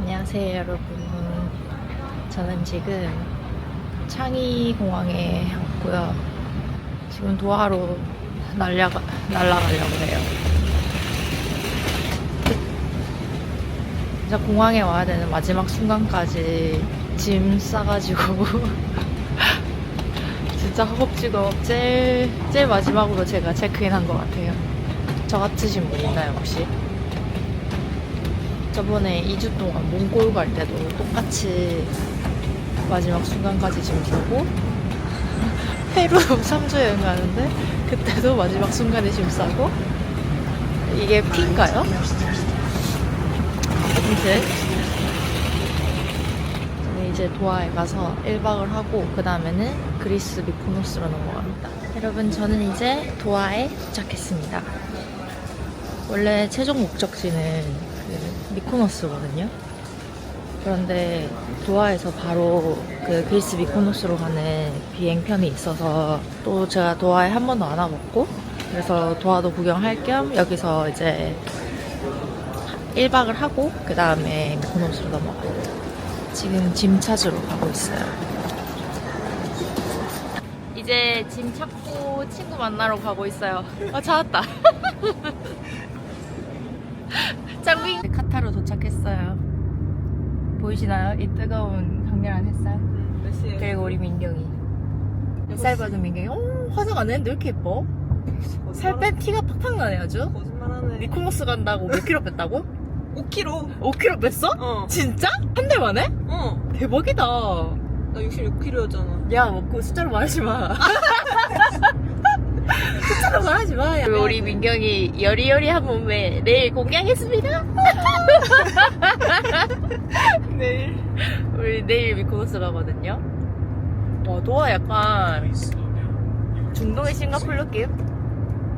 안녕하세요 여러분. 저는 지금 창의 공항에 왔고요. 지금 도하로 날려가, 날아가려고 해요. 진짜 공항에 와야 되는 마지막 순간까지 짐 싸가지고 진짜 허겁지겁. 제일, 제일 마지막으로 제가 체크인 한 것 같아요. 저 같으신 분 있나요 혹시? 저번에 2주 동안 몽골 갈 때도 똑같이 마지막 순간까지 짐 싸고 페루 3주 여행 가는데 그때도 마지막 순간에 짐 싸고 이게 피인가요? 저는 이제 도하에 가서 1박을 하고 그 다음에는 그리스 미코노스로 넘어갑니다. 여러분 저는 이제 도하에 도착했습니다. 원래 최종 목적지는 그 미코노스거든요. 그런데 도하에서 바로 그 그리스 미코노스로 가는 비행편이 있어서 또 제가 도하에 한 번도 안 와봤고 그래서 도하도 구경할 겸 여기서 이제 1박을 하고 그 다음에 미코노스로 넘어가요. 지금 짐 찾으러 가고 있어요. 이제 짐 찾고 친구 만나러 가고 있어요. 아 찾았다. 짱빙 카타르 도착했어요. 보이시나요? 이 뜨거운 강렬한 햇살. 몇 시에? 그리고 우리 민경이. 햇살 받은 민경이. 어, 화장 안 했는데 왜 이렇게 예뻐? 살 뺀 티가 팍팍 나네 아주. 거짓말하네. 미코노스 간다고 몇 킬로 뺐다고? 5kg. 5킬로 뺐어? 어. 진짜? 한 달 만에? 어. 대박이다. 나 66kg였잖아. 야, 먹고 숫자로 말하지 마. 숫자로 말하지 마. 야. 우리 민경이 여리여리한 몸매 내일 공개하겠습니다. 내일. 우리 내일 미코노스 가거든요. 와, 도화 약간 중동의 싱가폴 느낌?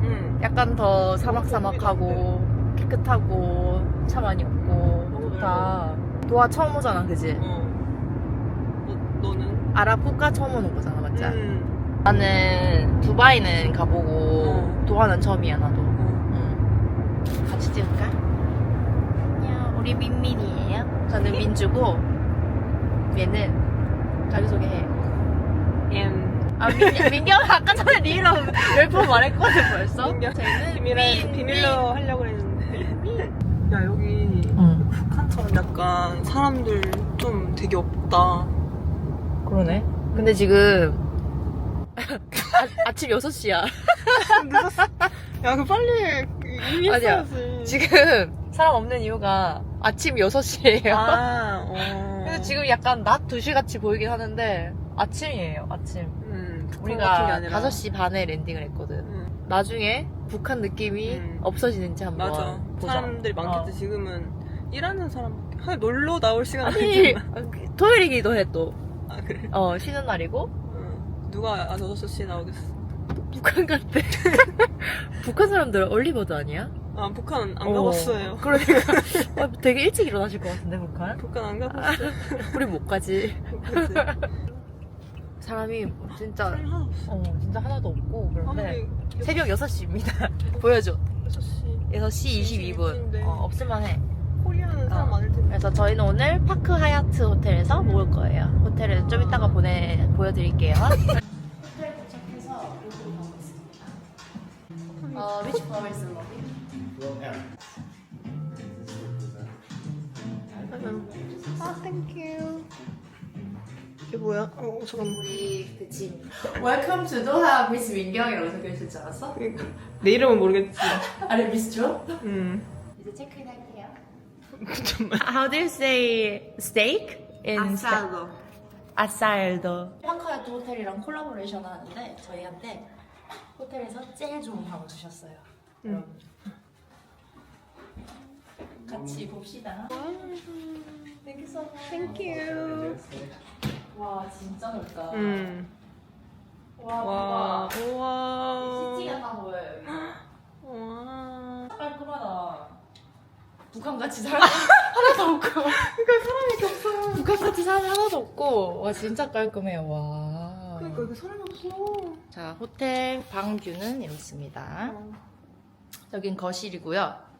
응. 약간 더 사막사막하고 깨끗하고 차 많이 없고 좋다. 도화 처음 오잖아, 그지? 어. 너, 너는? 아랍 국가 처음 오는 거잖아, 맞지? 응. 나는 두바이는 가보고 어. 도하는 처음이야 나도 어. 응. 같이 찍을까? 안녕 우리 민민이에요 저는 민주고 얘는 자기소개해 M. 아 민, 민경 아까 전에 네 이름 몇번 말했거든 벌써 민경. 저희는 비밀, 민, 비밀로 하려고 했는데. 야, 여기 응 북한처럼 약간 사람들 좀 되게 없다. 그러네 근데 지금 아, 아침 6시야 늦었어. 야, 그 빨리 이미 아니야. 했어야지. 지금 사람 없는 이유가 아침 6시예요 아, 어. 그래서 지금 약간 낮 2시 같이 보이긴 하는데 아침이에요, 아침. 음, 북한 같은 게 우리가 아니라. 5시 반에 랜딩을 했거든. 응. 나중에 북한 느낌이 음. 없어지는지 한번 맞아. 보자. 사람들이 많겠지. 어. 지금은 일하는 사람, 하 놀러 나올 시간 아니, 아니잖아. 토요일이기도 해 또. 아, 그래? 어, 쉬는 날이고. 응. 누가 아, 6시에 나오겠어. 북한 같대. 북한 사람들 얼리버드 아니야? 아, 북한 안 어. 가봤어요. 그러니까. 어, 되게 일찍 일어나실 것 같은데, 북한? 북한 안 가봤어요. 우리 못 가지. 그치? 사람이 진짜, 하나 없어. 어, 진짜 하나도 없고. 그런데 아무리 새벽 6시입니다. 보여줘. 6시. 6시 22분. 인데. 어, 없을만 해. 코리아는 사람 어. 많을 텐데. 그래서 저희는 오늘 파크 하얏트 호텔에서 먹을 거예요. 호텔을 좀 이따가 보내 보여드릴게요. 호텔 도착해서 로드로 가고 있습니다. 어, which floor is the lobby? 아, 땡큐. 이게 뭐야? 어, 잠깐만. 우리 그 집. Welcome to Doha, Miss 민경이라고 적혀있을 줄 알았어? 내 이름은 모르겠지. 아니, Miss Jo? 음. 이제 체크인 할게요. 잠깐만. How do you say steak? in Spa- 아살도. 파크하얏트 호텔이랑 콜라보레이션 하는데 저희한테 호텔에서 제일 좋은 방을 주셨어요. 응. 같이 봅시다. Thank you so much. 땡큐. 와 진짜 넓다. 음. 와, 와. 와. 우와. 시티 같아 보여요. 여기. 와. 깔끔하다. 북한 같이 사람이 하나도 없고. 그러니까 사람이 없어. 북한 같이 사람이 하나도 없고. 와 진짜 깔끔해요. 와. 그러니까 여기 사람이 없어. 자 호텔 방 뷰는 이렇습니다. 여긴 거실이고요.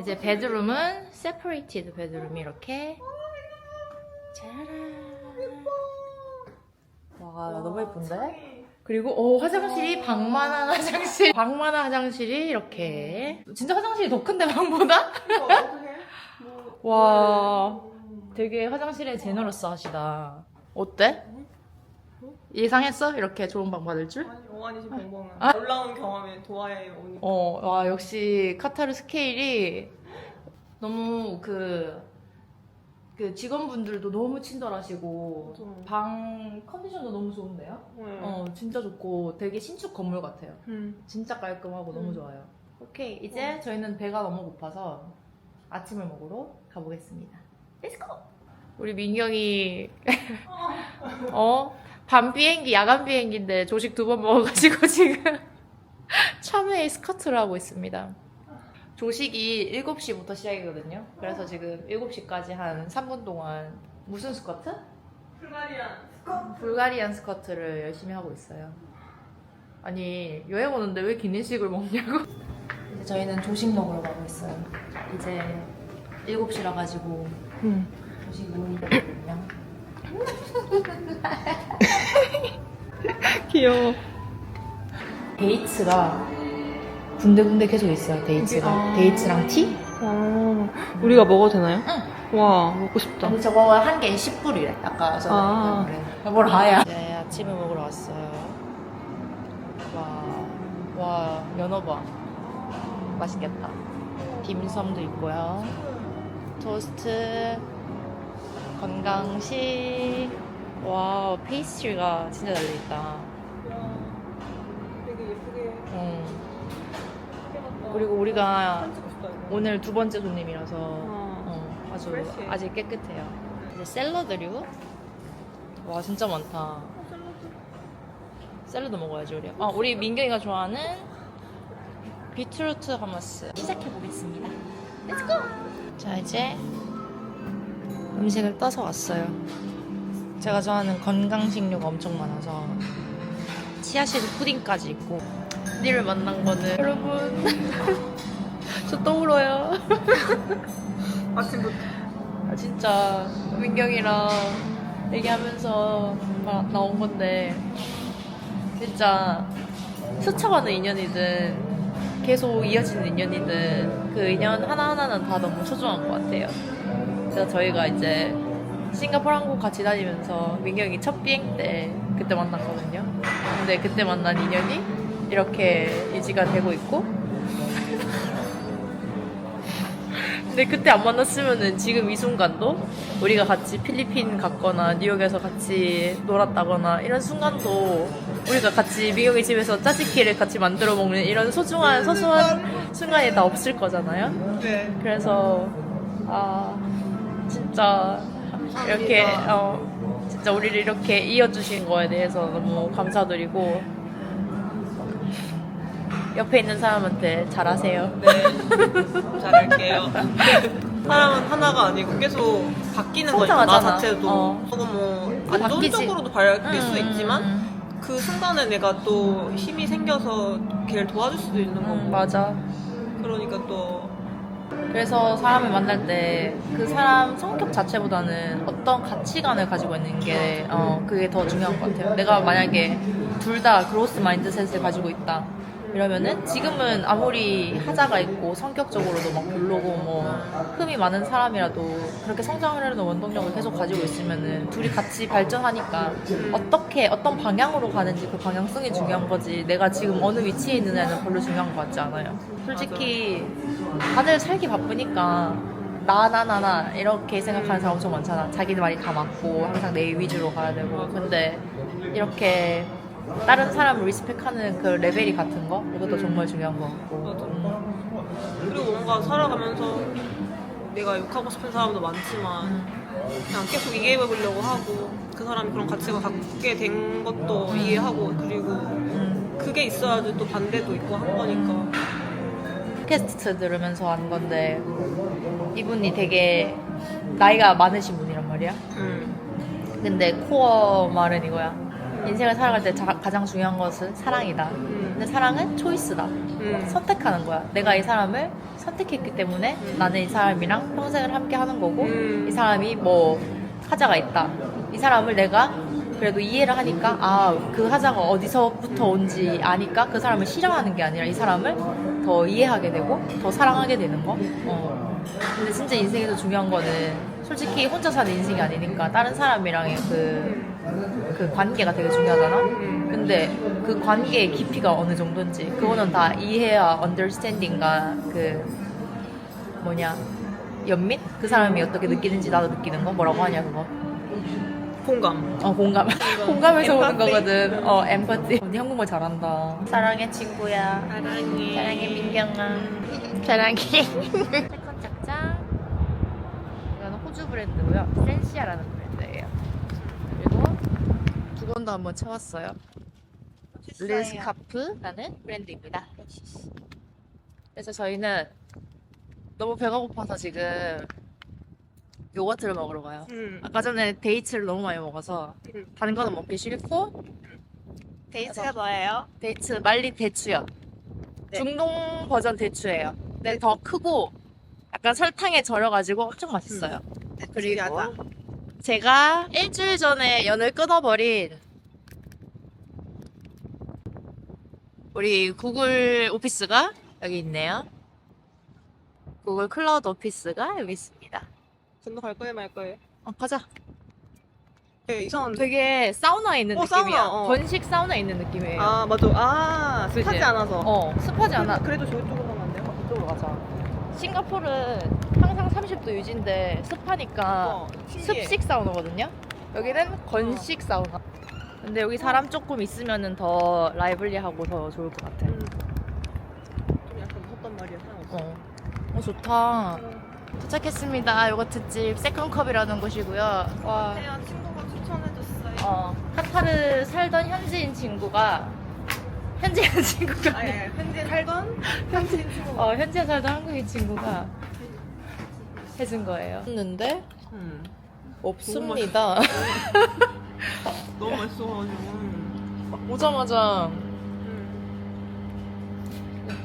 이제 베드룸은 세퍼레이티드 베드룸이 이렇게 짜라란 와 너무 예쁜데? 그리고 오 화장실이 방만한 화장실. 방만한 화장실이 이렇게. 진짜 화장실이 더 큰데 방보다? 와. 되게 화장실에 제너러스 하시다. 어때? 예상했어? 이렇게 좋은 방 받을 줄? 아니 오한이지 벙벙은. 아. 놀라운 경험에 도하에 오니까. 어, 와, 역시 카타르 스케일이 너무 그, 그 직원분들도 너무 친절하시고, 좀. 방 컨디션도 너무 좋은데요? 네. 어, 진짜 좋고 되게 신축 건물 같아요. 음. 진짜 깔끔하고 너무 음. 좋아요. 오케이, 이제 저희는 배가 너무 고파서 아침을 먹으러 가보겠습니다. 렛츠고! 우리 민경이, 어? 밤 비행기, 야간 비행기인데 조식 두 번 먹어가지고 지금 참외 스커트를 하고 있습니다. 조식이 7시부터 시작이거든요. 그래서 지금 7시까지 한 3분 동안 무슨 스커트? 불가리안 불가리안 스커트를 열심히 하고 있어요. 아니 여행 오는데 왜 기내식을 먹냐고. 이제 저희는 조식 먹으러 가고 있어요. 이제 7시라 가지고 음. 조식 못 먹거든요. 귀여워 데이츠가 군데군데 계속 있어요. 데이츠가. 아. 데이츠랑 티? 아, 우리가 먹어도 되나요? 응. 와 먹고 싶다 근데 저거 한 개에 10불이래. 아까 전에 아. 뭘 아야. 네, 아침을 먹으러 왔어요. 와, 와, 연어 봐. 맛있겠다. 딤섬도 있고요. 토스트, 건강식. 와, 페이스트리가 진짜 달려있다. 그리고 우리가 오늘 두 번째 손님이라서 어. 어, 아주 프레시해. 아직 깨끗해요. 이제 샐러드류. 와 진짜 많다. 샐러드 먹어야지 우리. 아 우리 민경이가 좋아하는 비트루트 하머스 시작해 보겠습니다. 렛츠고. 자 이제 음식을 떠서 왔어요. 제가 좋아하는 건강 식료가 엄청 많아서 치아시드 푸딩까지 있고 니를 만난 거는 여러분 저 또 울어요. 아침부터 아, 진짜 민경이랑 얘기하면서 막 나온 건데 진짜 스쳐가는 인연이든 계속 이어지는 인연이든 그 인연 하나하나는 다 너무 소중한 것 같아요. 그래서 저희가 이제 싱가포르 항공 같이 다니면서 민경이 첫 비행 때 그때 만났거든요. 근데 그때 만난 인연이 이렇게 유지가 되고 있고. 근데 그때 안 만났으면은 지금 이 순간도 우리가 같이 필리핀 갔거나 뉴욕에서 같이 놀았다거나 이런 순간도 우리가 같이 미경이 집에서 짜장키를 같이 만들어 먹는 이런 소중한 소소한 순간이 다 없을 거잖아요. 네. 그래서 아 진짜 이렇게 어 진짜 우리를 이렇게 이어주신 거에 대해서 너무 감사드리고 옆에 있는 사람한테 잘하세요. 네. 잘할게요. 사람은 하나가 아니고 계속 바뀌는 거니까 나 성장하잖아. 자체도 어. 뭐안 좋은 바뀌지. 쪽으로도 바뀔 수 음, 있지만 음, 그 순간에 내가 또 힘이 생겨서 걔를 도와줄 수도 있는 거고 음, 맞아. 그러니까 또 그래서 사람을 만날 때 그 사람 성격 자체보다는 어떤 가치관을 가지고 있는 게 어, 그게 더 중요한 것 같아요. 내가 만약에 둘 다 그로스 마인드셋을 가지고 있다. 이러면은 지금은 아무리 하자가 있고 성격적으로도 막 별로고 뭐 흠이 많은 사람이라도 그렇게 성장하려는 원동력을 계속 가지고 있으면은 둘이 같이 발전하니까 어떻게 어떤 방향으로 가는지 그 방향성이 중요한 거지 내가 지금 어느 위치에 있느냐는 별로 중요한 것 같지 않아요. 솔직히 다들 살기 바쁘니까 나나나나 이렇게 생각하는 사람 엄청 많잖아. 자기들 말이 다 맞고 항상 내 위주로 가야 되고 근데 이렇게 다른 사람을 리스펙하는 그 레벨이 같은 거 이것도 정말 중요한 것 같고 맞아. 음. 그리고 뭔가 살아가면서 내가 욕하고 싶은 사람도 많지만 그냥 계속 이해해 보려고 하고 그 사람이 그런 가치가 갖게 된 것도 이해하고 그리고 음. 그게 있어야지 또 반대도 있고 한 거니까 팟캐스트 들으면서 한 건데 이분이 되게 나이가 많으신 분이란 말이야 음. 근데 코어 말은 이거야 인생을 살아갈 때 자- 가장 중요한 것은 사랑이다 음. 근데 사랑은 초이스다 음. 선택하는 거야. 내가 이 사람을 선택했기 때문에 음. 나는 이 사람이랑 평생을 함께 하는 거고 음. 이 사람이 뭐 하자가 있다. 이 사람을 내가 그래도 이해를 하니까 아 그 하자가 어디서부터 온지 아니까 그 사람을 싫어하는 게 아니라 이 사람을 더 이해하게 되고 더 사랑하게 되는 거. 어. 근데 진짜 인생에서 중요한 거는 솔직히 혼자 사는 인생이 아니니까 다른 사람이랑의 그, 그 관계가 되게 중요하잖아. 음. 근데 그 관계의 깊이가 어느 정도인지 그거는 다 이해와 언더스탠딩과 그 뭐냐 연민? 그 사람이 어떻게 느끼는지 나도 느끼는 거? 뭐라고 하냐 그거? 공감. 어 공감. 공감에서 오는 엠파티. 거거든. 어 엠파티 언니 한국말 잘한다. 사랑해 친구야. 사랑해. 사랑해 민경아. 사랑해. 세컨 짝짱 이거는 호주 브랜드고요. 센시아라는 두 번도 한번 채웠어요 르스카프라는 브랜드입니다. 그래서 저희는 너무 배가 고파서 지금 요거트를 먹으러 가요. 음. 아까 전에 데이츠를 너무 많이 먹어서 음. 다른 거는 먹기 싫고 데이트가 뭐예요? 데이츠 말리 대추요. 네. 중동 버전 대추예요. 근데 더 크고 약간 설탕에 절여가지고 엄청 맛있어요. 그리고 특이하다. 제가 일주일 전에 연을 끊어버린 우리 구글 오피스가 여기 있네요. 구글 클라우드 오피스가 여기 있습니다. 전도 갈 거예요, 말 거예요? 어, 가자. 네, 이상한데. 되게 사우나에 있는 어, 느낌이야. 사우나, 어. 건식 사우나에 있는 느낌이에요. 아, 맞아. 아? 습하지 않아서. 어, 습하지 않아. 그래도 저쪽으로 가면 안 돼요? 이쪽으로 가자. 싱가포르는 항상 30도 유지인데 습하니까 어, 신기해. 습식 사우나거든요. 여기는 건식 사우나. 근데 여기 사람 조금 있으면은 더 라이블리하고 더 좋을 것 같아. 음. 좀 약간 무섭단 말이야, 없어. 어, 어 좋다. 도착했습니다. 요거트집 세컨컵이라는 곳이고요. 와, 태연 친구가 추천해줬어요. 어, 카타르 살던 현지인 친구가 현지인 친구가 아, 예. 현재 살던 현지인 친구. 어, 현지에 살던 한국인 친구가 해준 거예요. 했는데 음. 없습니다. 너무 맛있어가지고. 오자마자 음.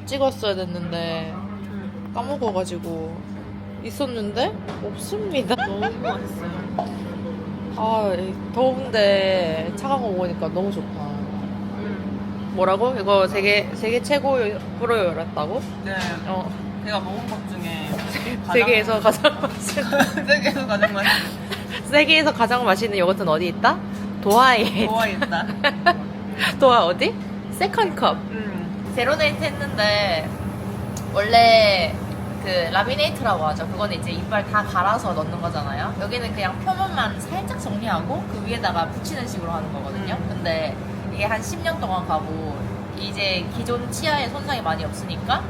찍었어야 됐는데 음. 까먹어가지고 있었는데 없습니다. 너무 맛있어요. 아 더운데 차가운 거 먹으니까 너무 좋다. 음. 뭐라고? 이거 세계 세계 최고 프로였다고? 네. 어 제가 먹은 것 중에 세계에서 가장 맛있는 세계에서 가장 맛있는 세계에서 가장 맛있는 요거트는 어디 있다? 도하에 좋아 있다. 도하 어디? 세컨 컵. 음. 제로네이트 했는데 원래 그 라미네이트라고 하죠. 그거는 이제 이빨 다 갈아서 넣는 거잖아요. 여기는 그냥 표면만 살짝 정리하고 그 위에다가 붙이는 식으로 하는 거거든요. 음. 근데 이게 한 10년 동안 가고 이제 기존 치아에 손상이 많이 없으니까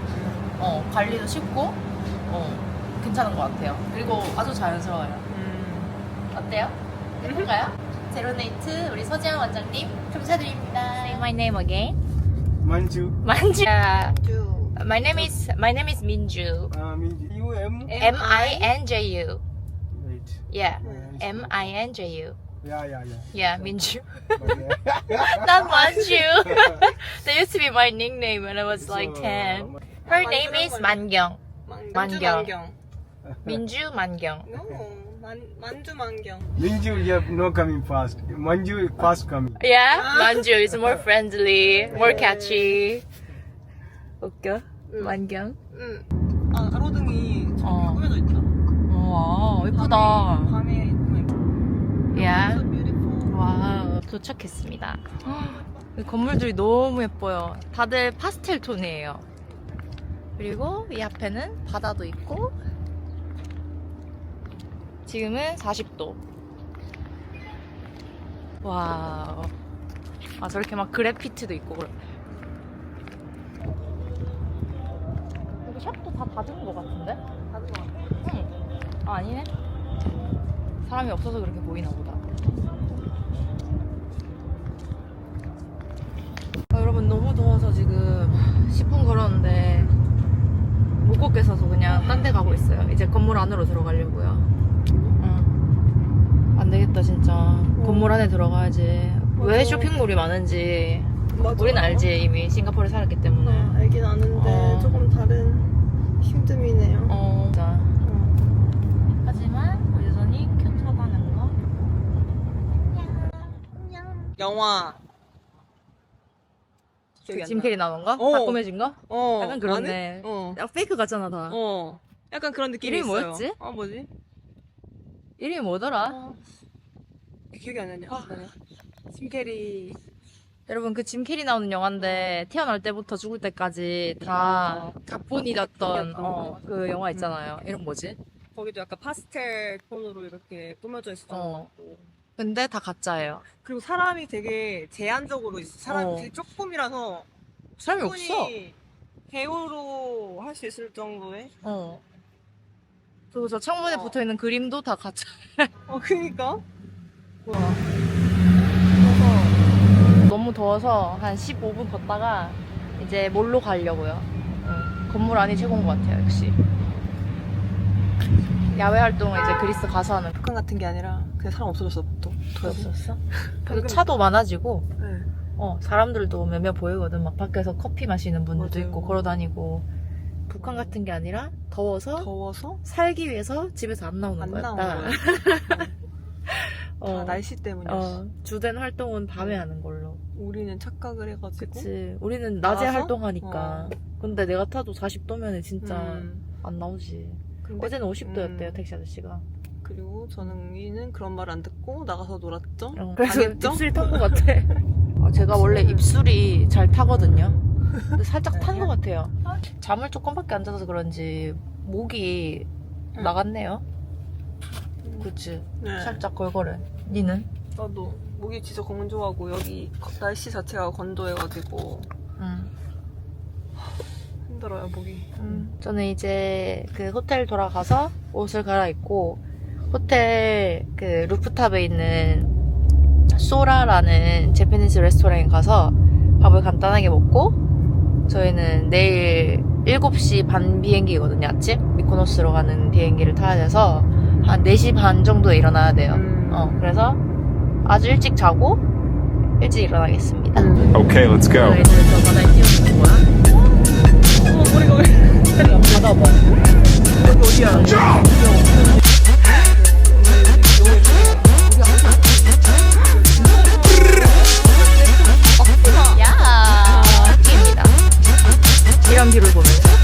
어, 관리도 쉽고 어, 괜찮은 것 같아요. 그리고 아주 자연스러워요. 음. 어때요? 해볼까요? 제로네이트 우리 서지영 원장님 감사드립니다. Say my name again. Manju. 만주. 쭉. My name is my name is Minju. Uh, Minju. U M. M I N J U. Right. Yeah. Uh, M I N J U. Yeah, yeah, yeah. Yeah, Minju. Okay. Not Manju. that used to be my nickname when I was like So, 10. Her name is Mangyong. 만주 만경. 만경. Minju Mangyong. No, 만 만주 만경. Minju, you have no coming fast. Manju, fast coming. Yeah, Manju is more friendly, more catchy. 웃겨. 만경. 응. 아 가로등이 저렇게 어. 꾸며져 있다. 와, 예쁘다. 밤에 밤에. Yeah. 와 도착했습니다. 이 건물들이 너무 예뻐요. 다들 파스텔 톤이에요. 그리고 이 앞에는 바다도 있고 지금은 40도. 와. 아 저렇게 막 그래피티도 있고 그래. 여기 샵도 다 닫은 것 같은데? 닫은 것 같아. 응. 아, 아니네. 사람이 없어서 그렇게 보이나 보다. 아, 여러분 너무 더워서 지금 10분 걸었는데 못 걷겠어서 그냥 딴 데 가고 있어요. 이제 건물 안으로 들어가려고요. 응. 안 되겠다 진짜. 건물 안에 들어가야지. 왜. 쇼핑몰이 많은지 맞아. 우리는 알지 이미 싱가포르에 살았기 때문에. 어, 알긴 아는데 어. 조금 다른 힘듦이네요. 어. 자. 어. 하지만 여전히 큐트하다는 거. 영화. 기억이 안짐 나. 캐리 나온 거? 어. 다 꾸며진 거? 어. 약간 그렇네. 아니? 어. 야, 페이크 같잖아 다. 어. 약간 그런 느낌이 이름이 있어요. 뭐였지? 어 뭐지? 이름이 뭐더라? 어. 기억이 안 나냐? 짐 캐리. 여러분 그 짐 캐리 나오는 영화인데 태어날 때부터 죽을 때까지 다 각본이었던 어, 그 영화 있잖아요. 이름 뭐지? 거기도 약간 파스텔 톤으로 이렇게 꾸며져 있었던 어. 것 같고. 근데 다 가짜예요. 그리고 사람이 되게 제한적으로 있어. 사람이 어. 되게 조금이라서 사람이 없어. 충분히 배우로 할 수 있을 정도의. 어. 그리고 저 창문에 어. 붙어 있는 그림도 다 가짜. 어 그니까. 너무 더워서 한 15분 걷다가 이제 몰로 가려고요. 응. 건물 안이 최고인 것 같아요, 역시. 야외 활동을 이제 그리스 가서 하는 북한 같은 게 아니라 그냥 사람 없어졌어 또. 거였었어. 방금- 차도 많아지고, 네. 어, 사람들도 몇몇 보이거든. 막 밖에서 커피 마시는 분들도 맞아요. 있고, 걸어 다니고. 북한 같은 게 아니라 더워서 더워서 살기 위해서 집에서 안 나오는 안 거였다. 거야. 어, 다 날씨 때문이었어. 어, 주된 활동은 밤에 하는 걸로. 우리는 착각을 해가지고. 그치. 우리는 낮에 나가서? 활동하니까. 어. 근데 내가 타도 40도면 진짜 음. 안 나오지. 근데- 어제는 50도였대요, 음. 택시 아저씨가. 그리고 저는 그런 말 안 듣고 나가서 놀았죠. 어, 그래서 당했죠? 입술이 탄것 같아. 아, 제가 원래 입술이 잘 타거든요. 근데 살짝 탄 것 같아요. 잠을 조금밖에 안 자서 그런지 목이 응. 나갔네요. 그치. 네. 살짝 걸걸해. 니는? 나도 목이 진짜 건조하고 여기 거- 날씨 자체가 건조해가지고 응. 힘들어요 목이. 음. 저는 이제 그 호텔 돌아가서 옷을 갈아입고 호텔 그 루프탑에 있는 소라라는 제페니스 레스토랑에 가서 밥을 간단하게 먹고 저희는 내일 7시 반 비행기거든요 아침 미코노스로 가는 비행기를 타야 돼서 한 4시 반 정도에 일어나야 돼요 음. 어 그래서 아주 일찍 자고 일찍 일어나겠습니다 Okay, let's go. 애들 저 바다에 띄워주는 거야? 어 머리가 왜 받아봐 여기 어디야? 이런 뷰를 보면서.